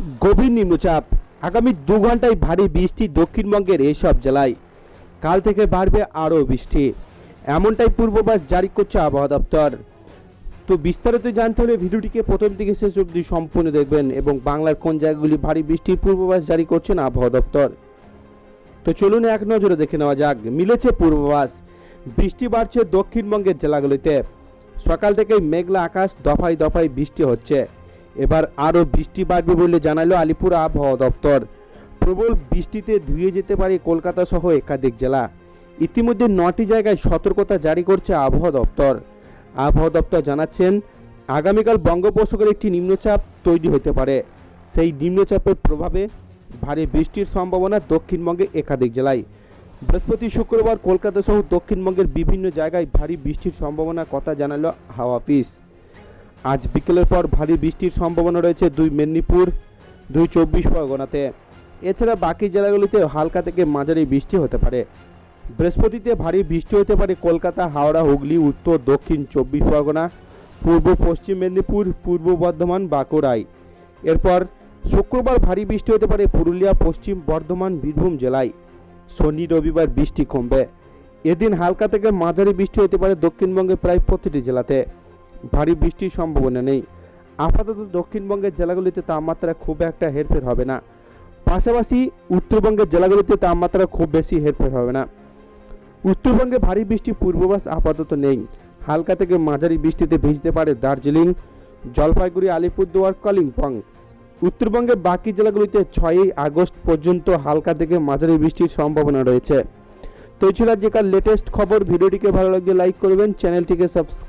গভীর নিম্নচাপ। আগামী দু ঘন্টায় ভারী বৃষ্টি দক্ষিণবঙ্গের এইসব জেলায়। কাল থেকে বাড়বে আরও বৃষ্টি। এমনটাই পূর্বাভাস জারি করছে আবহাওয়া দপ্তর। তো বিস্তারিত জানতে হলে ভিডিওটিকে প্রথম থেকে শেষ অবধি সম্পূর্ণ দেখবেন এবং বাংলার কোন জায়গাগুলি ভারী বৃষ্টির পূর্বাভাস জারি করছেন আবহাওয়া দপ্তর। তো চলুন এক নজরে দেখে নেওয়া যাক। মিলেছে পূর্বাভাস। বৃষ্টি বাড়ছে দক্ষিণবঙ্গের জেলাগুলিতে। সকাল থেকেই মেঘলা আকাশ দফায় দফায় বৃষ্টি হচ্ছে। এবার আরও বৃষ্টি বাড়বে বলে জানালো আলিপুর আবহাওয়া দপ্তর। প্রবল বৃষ্টিতে ধুয়ে যেতে পারে কলকাতা সহ একাধিক জেলা। ইতিমধ্যে নটি জায়গায় সতর্কতা জারি করছে আবহাওয়া দপ্তর। আবহাওয়া দপ্তর জানাচ্ছেন, আগামীকাল বঙ্গোপসাগরে একটি নিম্নচাপ তৈরি হতে পারে। সেই নিম্নচাপের প্রভাবে ভারী বৃষ্টির সম্ভাবনা দক্ষিণবঙ্গে একাধিক জেলায়। বৃহস্পতি, শুক্রবার কলকাতা সহ দক্ষিণবঙ্গের বিভিন্ন জায়গায় ভারী বৃষ্টির সম্ভাবনার কথা জানালো হাওয়া অফিস। আজ বিকেলের পর ভারী বৃষ্টির সম্ভাবনা রয়েছে দুই মেদিনীপুর, দুই চব্বিশ পরগনাতে। এছাড়া বাকি জেলাগুলিতে হালকা থেকে মাঝারি বৃষ্টি হতে পারে। বৃহস্পতিতে ভারী বৃষ্টি হতে পারে কলকাতা, হাওড়া, হুগলি, উত্তর, দক্ষিণ চব্বিশ পরগনা, পূর্ব পশ্চিম মেদিনীপুর, পূর্ব বর্ধমান, বাঁকুড়ায়। এরপর শুক্রবার ভারী বৃষ্টি হতে পারে পুরুলিয়া, পশ্চিম বর্ধমান, বীরভূম জেলায়। শনি, রবিবার বৃষ্টি কমবে। এদিন হালকা থেকে মাঝারি বৃষ্টি হতে পারে দক্ষিণবঙ্গের প্রায় প্রতিটি জেলাতে। ভারী বৃষ্টির সম্ভাবনা নেই। আপাতত দক্ষিণবঙ্গের জেলাগুলিতে তাপমাত্রা খুব একটা হেরফের হবে না। পাশাপাশি উত্তরবঙ্গের জেলাগুলিতে তাপমাত্রা খুব বেশি হেরফের হবে না। উত্তরবঙ্গে ভারী বৃষ্টি পূর্বাভাস আপাতত নেই। হালকা থেকে মাঝারি বৃষ্টিতে ভিজতে পারে দার্জিলিং, জলপাইগুড়ি, আলিপুরদুয়ার, কলিম্পং। উত্তরবঙ্গের বাকি জেলাগুলিতে ছয়ই আগস্ট পর্যন্ত হালকা থেকে মাঝারি বৃষ্টির সম্ভাবনা রয়েছে। তো ছিল আজকের লেটেস্ট খবর। ভিডিওটিকে ভালো লাগলে লাইক করবেন, চ্যানেলটিকে সাবস্ক্রাইব